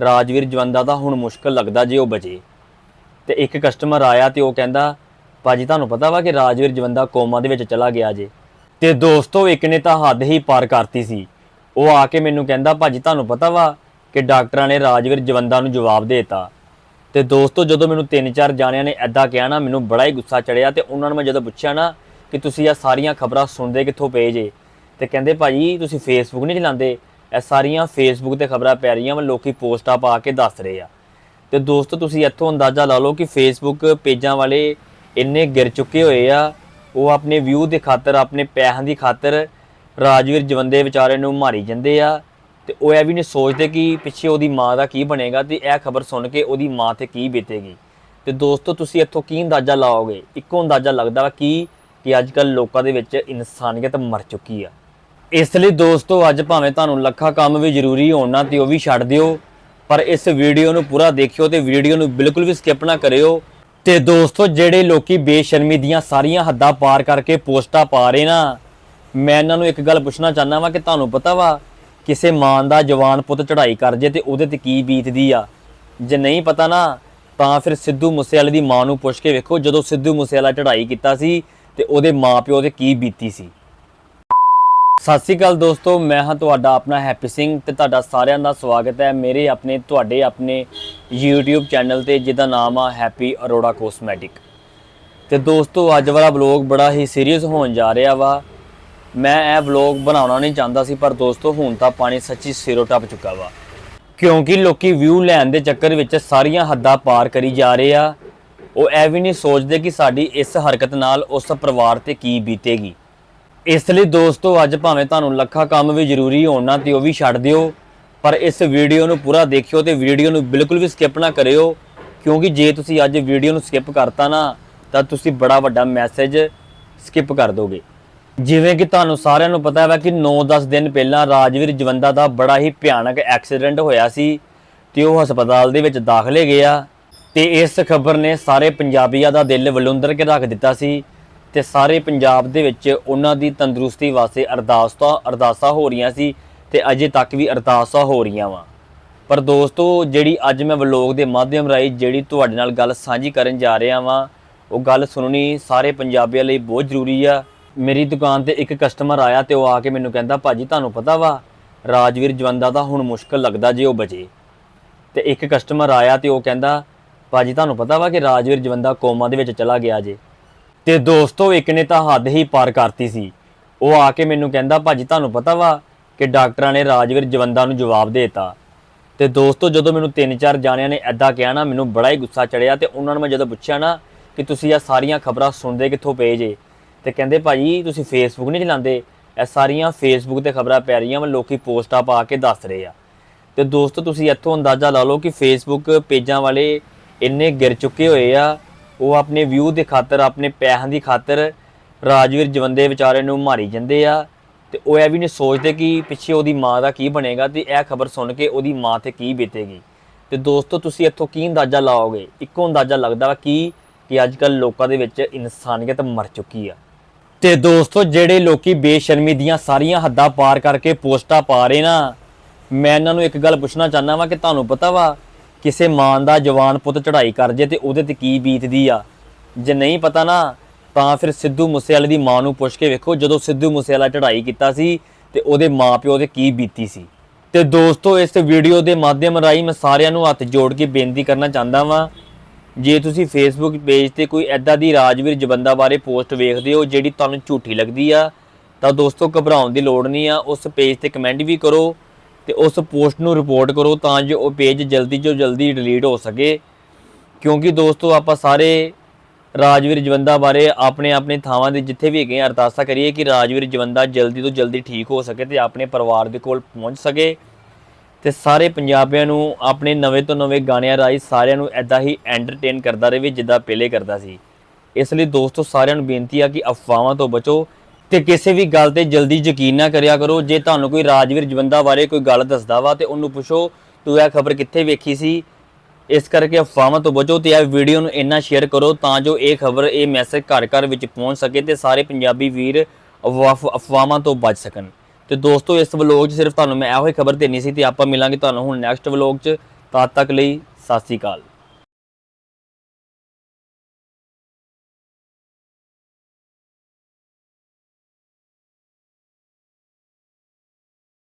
ਰਾਜਵੀਰ ਜਵੰਦਾ ਤਾਂ ਹੁਣ ਮੁਸ਼ਕਲ ਲੱਗਦਾ ਜੇ ਉਹ ਬਚੇ। ਤੇ ਇੱਕ ਕਸਟਮਰ ਆਇਆ ਤੇ ਉਹ ਕਹਿੰਦਾ, ਭਾਜੀ, ਤੁਹਾਨੂੰ ਪਤਾ ਵਾ ਕਿ ਰਾਜਵੀਰ ਜਵੰਦਾ ਕੋਮਾ ਦੇ ਵਿੱਚ ਚਲਾ ਗਿਆ ਜੇ। ਤੇ ਦੋਸਤੋ, ਇੱਕ ਨੇ ਤਾਂ ਹੱਦ ਹੀ ਪਾਰ ਕਰਤੀ ਸੀ। ਉਹ ਆ ਕੇ ਮੈਨੂੰ ਕਹਿੰਦਾ, ਭਾਜੀ, ਤੁਹਾਨੂੰ ਪਤਾ ਵਾ ਕਿ ਡਾਕਟਰਾਂ ਨੇ ਰਾਜਵੀਰ ਜਵੰਦਾ ਨੂੰ ਜਵਾਬ ਦੇਤਾ। ਤੇ ਦੋਸਤੋ, ਜਦੋਂ ਮੈਨੂੰ ਤਿੰਨ ਚਾਰ ਜਾਣਿਆਂ ਨੇ ਐਦਾਂ ਕਿਹਾ ਨਾ, ਮੈਨੂੰ ਬੜਾ ਹੀ ਗੁੱਸਾ ਚੜਿਆ ਤੇ ਉਹਨਾਂ ਨੂੰ ਮੈਂ ਜਦੋਂ ਪੁੱਛਿਆ ਨਾ ਕਿ ਤੁਸੀਂ ਇਹ ਸਾਰੀਆਂ ਖਬਰਾਂ ਸੁਣਦੇ ਕਿੱਥੋਂ ਪਏ ਜੇ? ਤੇ ਕਹਿੰਦੇ, ਭਾਜੀ, ਤੁਸੀਂ ਫੇਸਬੁੱਕ ਨਹੀਂ ਚਲਾਉਂਦੇ? ਇਹ ਸਾਰੀਆਂ ਫੇਸਬੁੱਕ ਤੇ ਖਬਰਾਂ ਪੈ ਰਹੀਆਂ ਵਾ, ਲੋਕੀ ਪੋਸਟਾਂ ਪਾ ਕੇ ਦੱਸ ਰਹੇ ਆ। ਤੇ ਦੋਸਤੋ, ਤੁਸੀਂ ਇੱਥੋਂ ਅੰਦਾਜ਼ਾ ਲਾ ਲਓ ਕਿ ਫੇਸਬੁੱਕ ਪੇਜਾਂ ਵਾਲੇ ਇੰਨੇ ਗਿਰ ਚੁੱਕੇ ਹੋਏ ਆ। ਉਹ ਆਪਣੇ ਵਿਊ ਦੇ ਖਾਤਰ, ਆਪਣੇ ਪੈਸਿਆਂ ਦੀ ਖਾਤਰ ਰਾਜਵੀਰ ਜਵੰਦੇ ਵਿਚਾਰੇ ਨੂੰ ਮਾਰੀ ਜਾਂਦੇ ਆ। ਤੇ ਉਹ ਇਹ ਵੀ ਨਹੀਂ ਸੋਚਦੇ ਕਿ ਪਿੱਛੇ ਉਹਦੀ ਮਾਂ ਦਾ ਕੀ ਬਣੇਗਾ ਤੇ ਇਹ ਖਬਰ ਸੁਣ ਕੇ ਉਹਦੀ ਮਾਂ ਤੇ ਕੀ ਬੀਤੇਗੀ। ਤੇ ਦੋਸਤੋ, ਤੁਸੀਂ ਇੱਥੋਂ ਕੀ ਅੰਦਾਜ਼ਾ ਲਾਓਗੇ? ਇੱਕੋ ਅੰਦਾਜ਼ਾ ਲੱਗਦਾ ਵਾ ਕੀ ਕਿ ਅੱਜ ਕੱਲ ਲੋਕਾਂ ਦੇ ਵਿੱਚ ਇਨਸਾਨੀਅਤ ਮਰ ਚੁੱਕੀ ਆ। ਇਸ ਲਈ ਦੋਸਤੋ, ਅੱਜ ਭਾਵੇਂ ਤੁਹਾਨੂੰ ਲੱਖਾਂ ਕੰਮ ਵੀ ਜ਼ਰੂਰੀ ਹੋਣ ਨਾ ਤੇ ਉਹ ਵੀ ਛੱਡ ਦਿਓ, ਪਰ ਇਸ ਵੀਡੀਓ ਨੂੰ ਪੂਰਾ ਦੇਖਿਓ ਤੇ ਵੀਡੀਓ ਨੂੰ ਬਿਲਕੁਲ ਵੀ ਸਕਿਪ ਨਾ ਕਰਿਓ। ਤੇ ਦੋਸਤੋ, ਜਿਹੜੇ ਲੋਕੀ ਬੇਸ਼ਰਮੀ ਦੀਆਂ ਸਾਰੀਆਂ ਹੱਦਾਂ ਪਾਰ ਕਰਕੇ ਪੋਸਟਾਂ ਪਾ ਰਹੇ ਨਾ, ਮੈਂ ਇਹਨਾਂ ਨੂੰ ਇੱਕ ਗੱਲ ਪੁੱਛਣਾ ਚਾਹੁੰਦਾ ਵਾਂ ਕਿ ਤੁਹਾਨੂੰ ਪਤਾ ਵਾ, ਕਿਸੇ ਮਾਂ ਦਾ ਜਵਾਨ ਪੁੱਤ ਚੜ੍ਹਾਈ ਕਰ ਜੇ ਤੇ ਉਹਦੇ ਤੇ ਕੀ ਬੀਤਦੀ ਆ? ਜੇ ਨਹੀਂ ਪਤਾ ਨਾ, ਤਾਂ ਫਿਰ ਸਿੱਧੂ ਮੂਸੇਵਾਲੇ ਦੀ ਮਾਂ ਨੂੰ ਪੁੱਛ ਕੇ ਵੇਖੋ, ਜਦੋਂ ਸਿੱਧੂ ਮੂਸੇਵਾਲਾ ਚੜ੍ਹਾਈ ਕੀਤਾ ਸੀ ਤੇ ਉਹਦੇ ਮਾਪਿਓ ਤੇ ਕੀ ਬੀਤੀ ਸੀ। ਸਤਿ ਸ਼੍ਰੀ ਅਕਾਲ ਦੋਸਤੋ, ਮੈਂ ਹਾਂ ਤੁਹਾਡਾ ਆਪਣਾ ਹੈਪੀ ਸਿੰਘ ਤੇ ਤੁਹਾਡਾ ਸਾਰਿਆਂ ਦਾ ਸਵਾਗਤ ਹੈ ਮੇਰੇ ਆਪਣੇ, ਤੁਹਾਡੇ ਆਪਣੇ YouTube ਚੈਨਲ ਤੇ, ਜਿਹਦਾ ਨਾਮ ਆ ਹੈਪੀ ਅਰੋੜਾ ਕੋਸਮੈਟਿਕ ਤੇ ਦੋਸਤੋ, ਅੱਜ ਵਾਲਾ ਵਲੌਗ ਬੜਾ ਹੀ ਸੀਰੀਅਸ ਹੋਣ ਜਾ ਰਿਹਾ ਵਾ। ਮੈਂ ਇਹ ਵਲੌਗ ਬਣਾਉਣਾ ਨਹੀਂ ਚਾਹੁੰਦਾ ਸੀ, ਪਰ ਦੋਸਤੋ, ਹੁਣ ਤਾਂ ਪਾਣੀ ਸੱਚੀ ਸਿਰੋਂ ਟੱਪ ਚੁੱਕਾ ਵਾ। ਕਿਉਂਕਿ ਲੋਕੀ ਵਿਊ ਲੈਣ ਦੇ ਚੱਕਰ ਵਿੱਚ ਸਾਰੀਆਂ ਹੱਦਾਂ ਪਾਰ ਕਰੀ ਜਾ ਰਹੇ ਆ। ਉਹ ਇਹ ਵੀ ਨਹੀਂ ਸੋਚਦੇ ਕਿ ਸਾਡੀ ਇਸ ਹਰਕਤ ਨਾਲ ਉਸ ਪਰਿਵਾਰ ਤੇ ਕੀ ਬੀਤੇਗੀ। ਇਸ ਲਈ ਦੋਸਤੋ, ਅੱਜ ਭਾਵੇਂ ਤੁਹਾਨੂੰ ਲੱਖਾਂ ਕੰਮ ਵੀ ਜ਼ਰੂਰੀ ਹੋਣ ਨਾ, ਤੇ ਉਹ ਵੀ ਛੱਡ ਦਿਓ, ਪਰ ਇਸ ਵੀਡੀਓ ਨੂੰ ਪੂਰਾ ਦੇਖਿਓ ਤੇ ਵੀਡੀਓ ਨੂੰ ਬਿਲਕੁਲ ਵੀ ਸਕਿਪ ਨਾ ਕਰਿਓ, ਕਿਉਂਕਿ ਜੇ ਤੁਸੀਂ ਅੱਜ ਵੀਡੀਓ ਨੂੰ ਸਕਿਪ ਕਰਤਾ ਨਾ, ਤਾਂ ਤੁਸੀਂ ਬੜਾ ਵੱਡਾ ਮੈਸੇਜ ਸਕਿਪ ਕਰ ਦੋਗੇ। ਜਿਵੇਂ ਕਿ ਤੁਹਾਨੂੰ ਸਾਰਿਆਂ ਨੂੰ ਪਤਾ ਹੈ ਕਿ 9-10 ਦਿਨ ਪਹਿਲਾਂ ਰਾਜਵੀਰ ਜਵੰਦਾ ਦਾ ਬੜਾ ਹੀ ਭਿਆਨਕ ਐਕਸੀਡੈਂਟ ਹੋਇਆ ਸੀ, ਤੇ ਉਹ ਹਸਪਤਾਲ ਦੇ ਵਿੱਚ ਦਾਖਲੇ ਗਿਆ ਤੇ ਇਸ ਖਬਰ ਨੇ ਸਾਰੇ ਪੰਜਾਬੀਆਂ ਦਾ ਦਿਲ ਵਲੁੰਦਰ ਕੇ ਰੱਖ ਦਿੱਤਾ ਸੀ ਤੇ ਸਾਰੇ ਪੰਜਾਬ ਦੇ ਵਿੱਚ ਉਹਨਾਂ ਦੀ ਤੰਦਰੁਸਤੀ ਵਾਸਤੇ ਅਰਦਾਸਾਂ ਅਰਦਾਸਾਂ ਹੋ ਰਹੀਆਂ ਸੀ ਤੇ ਅਜੇ ਤੱਕ ਵੀ ਅਰਦਾਸਾਂ ਹੋ ਰਹੀਆਂ ਵਾ। ਪਰ ਦੋਸਤੋ, ਜਿਹੜੀ ਅੱਜ ਮੈਂ ਵਲੋਗ ਦੇ ਮਾਧਿਅਮ ਰਾਹੀਂ ਜਿਹੜੀ ਤੁਹਾਡੇ ਨਾਲ ਗੱਲ ਸਾਂਝੀ ਕਰਨ ਜਾ ਰਿਹਾ ਵਾਂ, ਉਹ ਗੱਲ ਸੁਣਨੀ ਸਾਰੇ ਪੰਜਾਬੀਆਂ ਲਈ ਬਹੁਤ ਜ਼ਰੂਰੀ ਆ। ਮੇਰੀ ਦੁਕਾਨ ਤੇ ਇੱਕ ਕਸਟਮਰ ਆਇਆ ਤੇ ਉਹ ਆ ਕੇ ਮੈਨੂੰ ਕਹਿੰਦਾ, ਭਾਜੀ, ਤੁਹਾਨੂੰ ਪਤਾ ਵਾ, ਰਾਜਵੀਰ ਜਵੰਦਾ ਦਾ ਹੁਣ ਮੁਸ਼ਕਲ ਲੱਗਦਾ ਜੇ ਉਹ ਬਚੇ। ਤੇ ਇੱਕ ਕਸਟਮਰ ਆਇਆ ਤੇ ਉਹ ਕਹਿੰਦਾ, ਭਾਜੀ, ਤੁਹਾਨੂੰ ਪਤਾ ਵਾ ਕਿ ਰਾਜਵੀਰ ਜਵੰਦਾ ਕੋਮਾ ਦੇ ਵਿੱਚ ਚਲਾ ਗਿਆ ਜੇ। ਤੇ ਦੋਸਤੋ, ਇੱਕ ਨੇ ਤਾਂ ਹੱਦ ਹੀ ਪਾਰ ਕਰਤੀ ਸੀ। ਉਹ ਆ ਕੇ ਮੈਨੂੰ ਕਹਿੰਦਾ, ਭਾਜੀ, ਤੁਹਾਨੂੰ ਪਤਾ ਵਾ ਕਿ ਡਾਕਟਰਾਂ ਨੇ ਰਾਜਵੀਰ ਜਵੰਦਾ ਨੂੰ ਜਵਾਬ ਦੇਤਾ। ਤੇ ਦੋਸਤੋ, ਜਦੋਂ ਮੈਨੂੰ ਤਿੰਨ ਚਾਰ ਜਾਣਿਆਂ ਨੇ ਐਦਾਂ ਕਿਹਾ ਨਾ, ਮੈਨੂੰ ਬੜਾ ਹੀ ਗੁੱਸਾ ਚੜਿਆ ਤੇ ਉਹਨਾਂ ਨੂੰ ਮੈਂ ਜਦੋਂ ਪੁੱਛਿਆ ਨਾ ਕਿ ਤੁਸੀਂ ਇਹ ਸਾਰੀਆਂ ਖਬਰਾਂ ਸੁਣਦੇ ਕਿੱਥੋਂ ਪਏ ਜੇ? ਤੇ ਕਹਿੰਦੇ, ਭਾਜੀ, ਤੁਸੀਂ ਫੇਸਬੁੱਕ ਨਹੀਂ ਚਲਾਉਂਦੇ? ਇਹ ਸਾਰੀਆਂ ਫੇਸਬੁੱਕ ਤੇ ਖਬਰਾਂ ਪੈ ਰਹੀਆਂ ਵਾ, ਲੋਕੀ ਪੋਸਟਾਂ ਪਾ ਕੇ ਦੱਸ ਰਹੇ ਆ। ਤੇ ਦੋਸਤੋ, ਤੁਸੀਂ ਇੱਥੋਂ ਅੰਦਾਜ਼ਾ ਲਾ ਲਓ ਕਿ ਫੇਸਬੁੱਕ ਪੇਜਾਂ ਵਾਲੇ ਇੰਨੇ ਗਿਰ ਚੁੱਕੇ ਹੋਏ ਆ ਉਹ ਆਪਣੇ ਵਿਊ ਦੇ ਖਾਤਰ, ਆਪਣੇ ਪੈਸਿਆਂ ਦੀ ਖਾਤਰ ਰਾਜਵੀਰ ਜਵੰਦੇ ਵਿਚਾਰੇ ਨੂੰ ਮਾਰੀ ਜਾਂਦੇ ਆ। ਤੇ ਉਹ ਇਹ ਵੀ ਨਹੀਂ ਸੋਚਦੇ ਕਿ ਪਿੱਛੇ ਉਹਦੀ ਮਾਂ ਦਾ ਕੀ ਬਣੇਗਾ ਤੇ ਇਹ ਖਬਰ ਸੁਣ ਕੇ ਉਹਦੀ ਮਾਂ ਤੇ ਕੀ ਬੀਤੇਗੀ। ਤੇ ਦੋਸਤੋ, ਤੁਸੀਂ ਇੱਥੋਂ ਕੀ ਅੰਦਾਜ਼ਾ ਲਾਓਗੇ? ਇੱਕੋ ਅੰਦਾਜ਼ਾ ਲੱਗਦਾ ਵਾ ਕੀ, ਕਿ ਅੱਜ ਕੱਲ ਲੋਕਾਂ ਦੇ ਵਿੱਚ ਇਨਸਾਨੀਅਤ ਮਰ ਚੁੱਕੀ ਆ। ਤੇ ਦੋਸਤੋ, ਜਿਹੜੇ ਲੋਕੀ ਬੇਸ਼ਰਮੀ ਦੀਆਂ ਸਾਰੀਆਂ ਹੱਦਾਂ ਪਾਰ ਕਰਕੇ ਪੋਸਟਾਂ ਪਾ ਰਹੇ ਨਾ, ਮੈਂ ਇਹਨਾਂ ਨੂੰ ਇੱਕ ਗੱਲ ਪੁੱਛਣਾ ਚਾਹੁੰਦਾ ਵਾਂ ਕਿ ਤੁਹਾਨੂੰ ਪਤਾ ਵਾ ਕਿਸੇ ਮਾਂ ਦਾ ਜਵਾਨ ਪੁੱਤ ਚੜ੍ਹਾਈ ਕਰ ਜੇ ਤੇ ਉਹਦੇ ਤੇ ਕੀ ਬੀਤਦੀ ਆ? ਜੇ ਨਹੀਂ ਪਤਾ ਨਾ, ਤਾਂ ਫਿਰ ਸਿੱਧੂ ਮੂਸੇਵਾਲੇ ਦੀ ਮਾਂ ਨੂੰ ਪੁੱਛ ਕੇ ਵੇਖੋ, ਜਦੋਂ ਸਿੱਧੂ ਮੂਸੇਵਾਲਾ ਚੜ੍ਹਾਈ ਕੀਤਾ ਸੀ ਤੇ ਉਹਦੇ ਮਾਪਿਓ ਤੇ ਕੀ ਬੀਤੀ ਸੀ। ਤੇ ਦੋਸਤੋ, ਇਸ ਵੀਡੀਓ ਦੇ ਮਾਧਿਅਮ ਰਾਹੀਂ ਮੈਂ ਸਾਰਿਆਂ ਨੂੰ ਹੱਥ ਜੋੜ ਕੇ ਬੇਨਤੀ ਕਰਨਾ ਚਾਹੁੰਦਾ ਵਾਂ, ਜੇ ਤੁਸੀਂ ਫੇਸਬੁੱਕ ਪੇਜ ਤੇ ਕੋਈ ਐਦਾਂ ਦੀ ਰਾਜਵੀਰ ਜਬੰਦਾ ਬਾਰੇ ਪੋਸਟ ਵੇਖਦੇ ਹੋ ਜਿਹੜੀ ਤੁਹਾਨੂੰ ਝੂਠੀ ਲੱਗਦੀ ਆ, ਤਾਂ ਦੋਸਤੋ, ਘਬਰਾਉਣ ਦੀ ਲੋੜ ਨਹੀਂ ਆ। ਉਸ ਪੇਜ ਤੇ ਕਮੈਂਟ ਵੀ ਕਰੋ। ਤੇ ਉਸ ਪੋਸਟ ਨੂੰ ਰਿਪੋਰਟ ਕਰੋ ਤਾਂ ਜੋ ਉਹ ਪੇਜ ਜਲਦੀ ਤੋਂ ਜਲਦੀ ਡਿਲੀਟ ਹੋ ਸਕੇ। ਕਿਉਂਕਿ ਦੋਸਤੋ, ਆਪਾਂ ਸਾਰੇ ਰਾਜਵੀਰ ਜਵੰਦਾ ਬਾਰੇ ਆਪਣੇ ਆਪਣੇ ਥਾਵਾਂ ਦੇ ਜਿੱਥੇ ਵੀ ਹੈਗੇ ਅਰਦਾਸਾਂ ਕਰੀਏ ਕਿ ਰਾਜਵੀਰ ਜਵੰਦਾ ਜਲਦੀ ਤੋਂ ਜਲਦੀ ਠੀਕ ਹੋ ਸਕੇ ਤੇ ਆਪਣੇ ਪਰਿਵਾਰ ਦੇ ਕੋਲ ਪਹੁੰਚ ਸਕੇ। ਤੇ ਸਾਰੇ ਪੰਜਾਬੀਆਂ ਨੂੰ ਆਪਣੇ ਨਵੇਂ ਤੋਂ ਨਵੇਂ ਗਾਣਿਆਂ ਰਾਹੀਂ ਸਾਰਿਆਂ ਨੂੰ ਐਦਾਂ ਹੀ ਐਂਟਰਟੇਨ ਕਰਦਾ ਰਹੇ, ਜਿੱਦਾਂ ਪਹਿਲੇ ਕਰਦਾ ਸੀ। ਇਸ ਲਈ ਦੋਸਤੋ, ਸਾਰਿਆਂ ਨੂੰ ਬੇਨਤੀ ਆ ਕਿ ਅਫਵਾਹਾਂ ਤੋਂ ਬਚੋ ਤੇ ਕਿਸੇ ਵੀ ਗੱਲ ਤੇ ਜਲਦੀ ਯਕੀਨ ਨਾ ਕਰਿਆ ਕਰੋ। ਜੇ ਤੁਹਾਨੂੰ ਕੋਈ ਰਾਜਵੀਰ ਜਵੰਦਾ ਬਾਰੇ ਕੋਈ ਗੱਲ ਦੱਸਦਾ ਵਾ ਤੇ ਉਹਨੂੰ ਪੁੱਛੋ, ਤੂੰ ਇਹ ਖਬਰ ਕਿੱਥੇ ਵੇਖੀ ਸੀ? ਇਸ ਕਰਕੇ ਅਫਵਾਹਾਂ ਤੋਂ ਬਚੋ ਤੇ ਇਹ ਵੀਡੀਓ ਨੂੰ ਇੰਨਾ ਸ਼ੇਅਰ ਕਰੋ ਤਾਂ ਜੋ ਇਹ ਖਬਰ, ਇਹ ਮੈਸੇਜ ਘਰ ਘਰ ਵਿੱਚ ਪਹੁੰਚ ਸਕੇ ਤੇ ਸਾਰੇ ਪੰਜਾਬੀ ਵੀਰ ਅਫਵਾ- ਅਫਵਾਹਾਂ ਤੋਂ ਬਚ ਸਕਣ। ਤੇ ਦੋਸਤੋ, ਇਸ ਵਲੋਗ 'ਚ ਸਿਰਫ ਤੁਹਾਨੂੰ ਮੈਂ ਇਹੋ ਹੀ ਖਬਰ ਦੇਣੀ ਸੀ ਤੇ ਆਪਾਂ ਮਿਲਾਂਗੇ ਤੁਹਾਨੂੰ ਹੁਣ ਨੈਕਸਟ ਵਲੋਗ 'ਚ। ਤਦ ਤੱਕ ਲਈ ਸਤਿ ਸ੍ਰੀ ਅਕਾਲ।